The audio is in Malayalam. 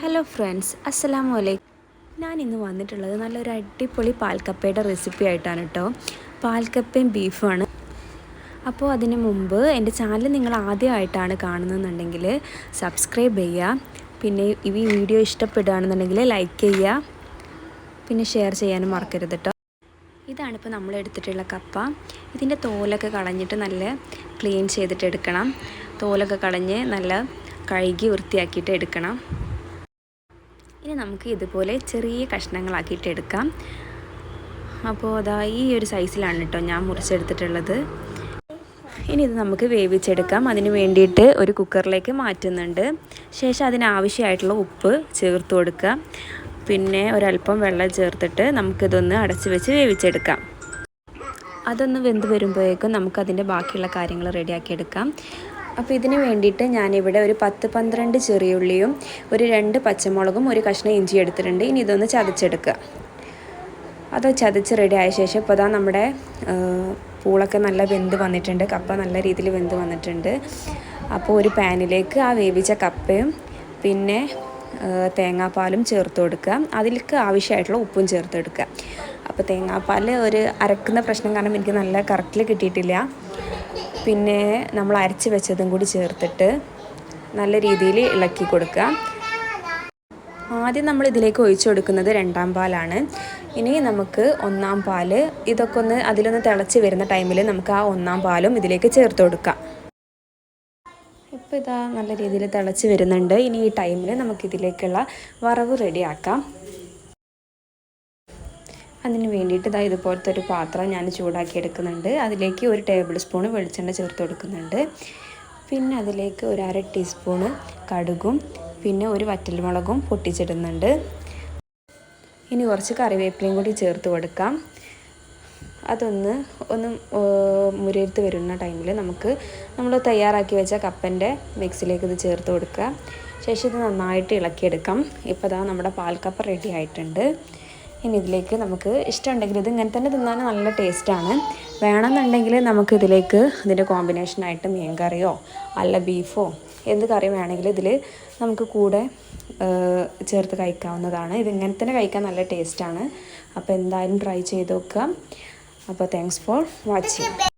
ഹലോ ഫ്രണ്ട്സ് അസ്സലാമു അലൈക്കും ഞാൻ ഇന്ന് വന്നിട്ടുള്ളത് നല്ലൊരു അടിപൊളി പാൽക്കപ്പയുടെ റെസിപ്പി ആയിട്ടാണ് കേട്ടോ പാൽക്കപ്പയും ബീഫുമാണ്. അപ്പോൾ അതിന് മുമ്പ് എന്റെ ചാനൽ നിങ്ങൾ ആദ്യമായിട്ടാണ് കാണുന്നതെന്നുണ്ടെങ്കിൽ സബ്സ്ക്രൈബ് ചെയ്യുക. പിന്നെ ഈ വീഡിയോ ഇഷ്ടപ്പെടുകയാണെന്നുണ്ടെങ്കിൽ ലൈക്ക് ചെയ്യുക. പിന്നെ ഷെയർ ചെയ്യാനും മറക്കരുത് കേട്ടോ ഇതാണ് ഇപ്പോൾ നമ്മൾ എടുത്തിട്ടുള്ള കപ്പ. ഇതിന്റെ തോലൊക്കെ കളഞ്ഞിട്ട് നല്ല ക്ലീൻ ചെയ്തിട്ട് എടുക്കണം. തോലൊക്കെ കളഞ്ഞ് നല്ല കഴുകി വൃത്തിയാക്കിയിട്ട് എടുക്കണം. ഇനി നമുക്ക് ഇതുപോലെ ചെറിയ കഷ്ണങ്ങളാക്കിയിട്ട് എടുക്കാം. അപ്പോൾ അതാ ഈ ഒരു സൈസിലാണ് കേട്ടോ ഞാൻ മുറിച്ചെടുത്തിട്ടുള്ളത്. ഇനി ഇത് നമുക്ക് വേവിച്ചെടുക്കാം. അതിന് വേണ്ടിയിട്ട് ഒരു കുക്കറിലേക്ക് മാറ്റുന്നുണ്ട്. ശേഷം അതിനാവശ്യമായിട്ടുള്ള ഉപ്പ് ചേർത്ത് കൊടുക്കുക. പിന്നെ ഒരല്പം വെള്ളം ചേർത്തിട്ട് നമുക്കിതൊന്ന് അടച്ച് വെച്ച് വേവിച്ചെടുക്കാം. അതൊന്ന് വെന്ത് വരുമ്പോഴേക്കും നമുക്കതിന്റെ ബാക്കിയുള്ള കാര്യങ്ങൾ റെഡിയാക്കി എടുക്കാം. അപ്പോൾ ഇതിന് വേണ്ടിയിട്ട് ഞാനിവിടെ ഒരു പത്ത് പന്ത്രണ്ട് ചെറിയുള്ളിയും ഒരു രണ്ട് പച്ചമുളകും ഒരു കഷ്ണം ഇഞ്ചി എടുത്തിട്ടുണ്ട്. ഇനി ഇതൊന്ന് ചതച്ചെടുക്കുക. അത് ചതച്ച് റെഡി ആയ ശേഷം ഇപ്പോൾ അതാ നമ്മുടെ പൂളൊക്കെ നല്ല വെന്ത് വന്നിട്ടുണ്ട്. കപ്പ നല്ല രീതിയിൽ വെന്ത് വന്നിട്ടുണ്ട്. അപ്പോൾ ഒരു പാനിലേക്ക് ആ വേവിച്ച കപ്പയും പിന്നെ തേങ്ങാപ്പാലും ചേർത്ത് കൊടുക്കുക. അതിലേക്ക് ആവശ്യമായിട്ടുള്ള ഉപ്പും ചേർത്ത് എടുക്കുക. അപ്പോൾ തേങ്ങാപ്പാൽ ഒരു അരക്കുന്ന പ്രശ്നം കാരണം എനിക്ക് നല്ല കറക്റ്റിൽ കിട്ടിയിട്ടില്ല. പിന്നെ നമ്മൾ അരച്ച് വെച്ചതും കൂടി ചേർത്തിട്ട് നല്ല രീതിയിൽ ഇളക്കി കൊടുക്കുക. ആദ്യം നമ്മൾ ഇതിലേക്ക് ഒഴിച്ചു കൊടുക്കുന്നത് രണ്ടാം പാലാണ്. ഇനി നമുക്ക് ഒന്നാം പാൽ ഇതൊക്കെ ഒന്ന് അതിലൊന്ന് തിളച്ച് വരുന്ന ടൈമിൽ നമുക്ക് ആ ഒന്നാം പാലും ഇതിലേക്ക് ചേർത്ത് കൊടുക്കാം. ഇപ്പോൾ ഇതാ നല്ല രീതിയിൽ തിളച്ച് വരുന്നുണ്ട്. ഇനി ഈ ടൈമിൽ നമുക്കിതിലേക്കുള്ള വറവ് റെഡിയാക്കാം അതിന് വേണ്ടിയിട്ട് ഇതാ ഇതുപോലത്തെ ഒരു പാത്രം ഞാൻ ചൂടാക്കി എടുക്കുന്നുണ്ട്. അതിലേക്ക് ഒരു ടേബിൾ സ്പൂൺ വെളിച്ചെണ്ണ ചേർത്ത് കൊടുക്കുന്നുണ്ട്. പിന്നെ അതിലേക്ക് ഒരു അര ടീസ്പൂണ് കടുകും പിന്നെ ഒരു വറ്റൽമുളകും പൊട്ടിച്ചിടുന്നുണ്ട്. ഇനി കുറച്ച് കറിവേപ്പിലയും കൂടി ചേർത്ത് കൊടുക്കാം. അതൊന്ന് ഒന്ന് മുരരുത്ത് വരുന്ന ടൈമിൽ നമുക്ക് നമ്മൾ തയ്യാറാക്കി വെച്ച കപ്പന്റെ മിക്സിലേക്ക് ഇത് ചേർത്ത് കൊടുക്കുക ശേഷം ഇത് നന്നായിട്ട് ഇളക്കിയെടുക്കാം. ഇപ്പോൾ ഇതാ നമ്മുടെ പാൽക്കപ്പ് റെഡി ആയിട്ടുണ്ട്. ഇനി ഇതിലേക്ക് നമുക്ക് ഇഷ്ടമുണ്ടെങ്കിൽ ഇത് ഇങ്ങനെ തന്നെ തിന്നാൻ നല്ല ടേസ്റ്റാണ്. വേണമെന്നുണ്ടെങ്കിൽ നമുക്ക് ഇതിലേക്ക് ഇതിന്റെ കോമ്പിനേഷനായിട്ട് മീൻ കറിയോ അല്ല ബീഫോ എന്ത് കറി വേണമെങ്കിലും ഇതിൽ നമുക്ക് കൂടെ ചേർത്ത് കഴിക്കാവുന്നതാണ്. ഇത് ഇങ്ങനെ തന്നെ കഴിക്കാൻ നല്ല ടേസ്റ്റാണ്. അപ്പോൾ എന്തായാലും ട്രൈ ചെയ്ത് നോക്കുക. അപ്പോൾ താങ്ക്സ് ഫോർ വാച്ചിങ്